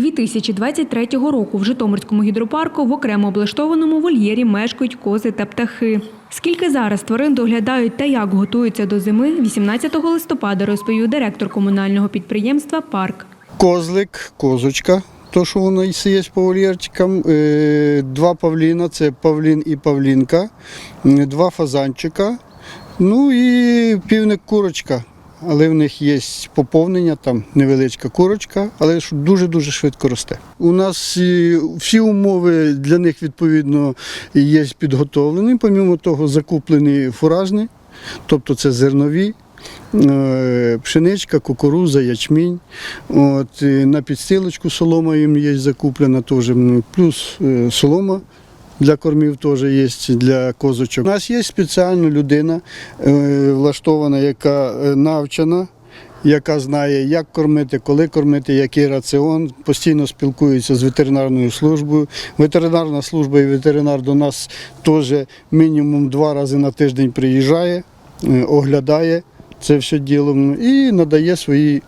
2023 року в Житомирському гідропарку в окремо облаштованому вольєрі мешкають кози та птахи. Скільки зараз тварин доглядають та як готуються до зими, 18 листопада розповів директор комунального підприємства Парк. Козлик, козочка, то, що воно є по вольєрчикам, е, два павліна, це павлін і павлінка, два фазанчика, ну і півник курочка. Але в них є поповнення, там невеличка курочка, але дуже-дуже швидко росте. У нас е, всі умови для них відповідно є підготовлені. Помімо того, закуплені фуражні, тобто це зернові, е, пшеничка, кукуруза, ячмінь. От, на підстилочку солома їм є закуплена теж, плюс е, солома. Для кормів теж є для козочок. У нас є спеціальна людина е, влаштована, яка е, навчена, яка знає, як кормити, коли кормити, який раціон. Постійно спілкується з ветеринарною службою. Ветеринарна служба і ветеринар до нас теж мінімум два рази на тиждень приїжджає, е, оглядає це все діло і надає свої,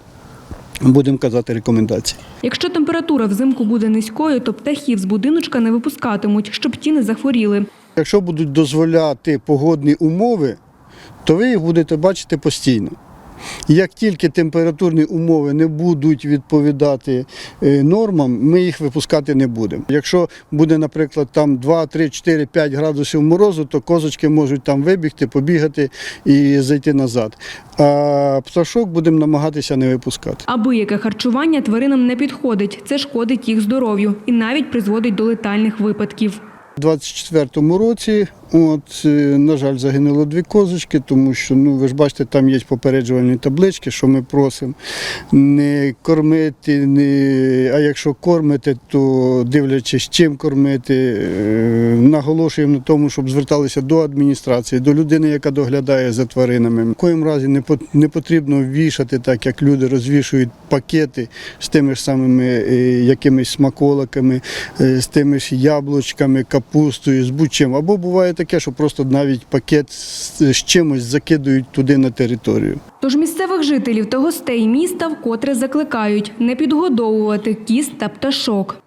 будемо казати, рекомендації. Якщо температура взимку буде низькою, то птахів з будиночка не випускатимуть, щоб ті не захворіли. Якщо будуть дозволяти погодні умови, то ви їх будете бачити постійно. Як тільки температурні умови не будуть відповідати е, нормам, ми їх випускати не будемо. Якщо буде, наприклад, там 2, 3, 4, 5 градусів морозу, то козочки можуть там вибігти, побігати і зайти назад. А пташок будемо намагатися не випускати. Аби яке харчування тваринам не підходить, це шкодить їх здоров'ю і навіть призводить до летальних випадків. У 24-му році, от, е, на жаль, загинуло дві козочки, тому що, ну, ви ж бачите, там є попереджувальні таблички, що ми просимо не кормити, не, а якщо кормите, то дивлячись, чим кормити, е, наголошуємо на тому, щоб зверталися до адміністрації, до людини, яка доглядає за тваринами. В коїм разі не, потрібно вішати, так як люди розвішують пакети з тими ж самими е, якимись смаколиками, з тими ж яблучками, капустою, з будь-чим. Або буває таке, що просто навіть пакет з, чимось закидують туди на територію. Тож місцевих жителів та гостей міста вкотре закликають не підгодовувати кіст та пташок.